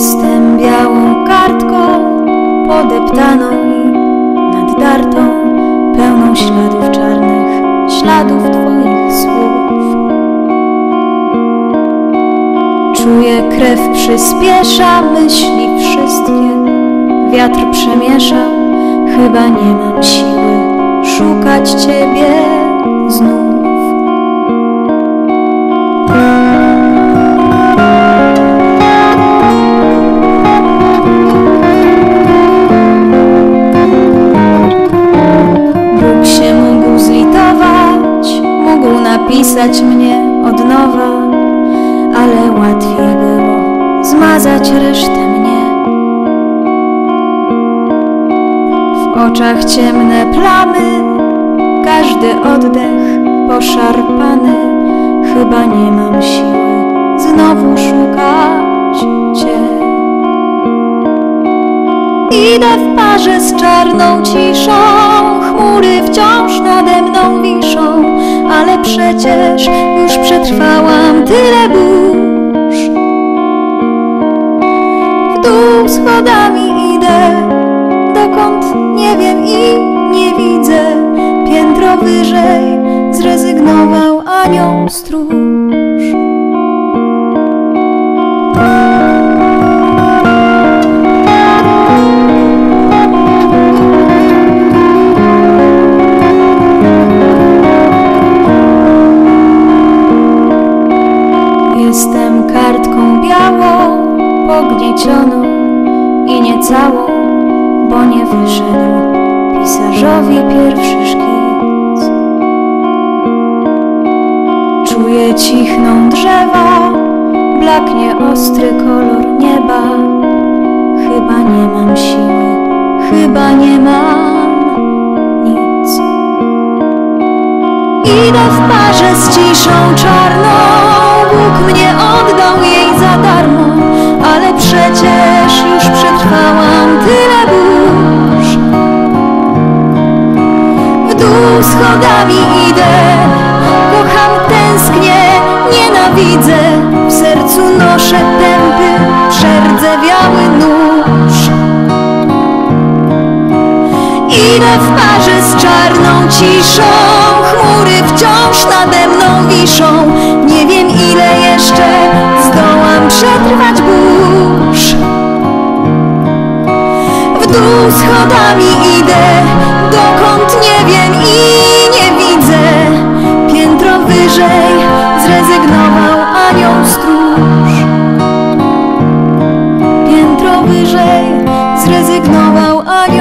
Jestem białą kartką podeptaną, naddartą, pełną śladów czarnych, śladów Twoich słów. Czuję krew przyspiesza myśli wszystkie, wiatr przemiesza, chyba nie mam siły szukać Ciebie znów. Napisać mnie od nowa, ale łatwiej było zmazać resztę mnie. W oczach ciemne plamy, każdy oddech poszarpany, chyba nie mam siły znowu szukać Cię. Idę w parze z czarną ciszą, chmury wciąż nade mną wiszą, ale przecież już przetrwałam tyle burz. W dół schodami idę, dokąd nie wiem i nie widzę. Piętro wyżej zrezygnował anioł stróż. Pogniecioną i niecałą, bo nie wyszedł pisarzowi pierwszy szkic. Czuję cichną drzewa, blaknie ostry kolor nieba. Chyba nie mam siły, chyba nie mam nic. Idę w parze z ciszą czarną, Idę w parze z czarną ciszą Chmury wciąż nade mną wiszą. Nie wiem ile jeszcze zdołam przetrwać burz. W dół schodami idę Dokąd nie wiem i nie widzę. Piętro wyżej zrezygnował anioł stróż. Piętro wyżej zrezygnował anioł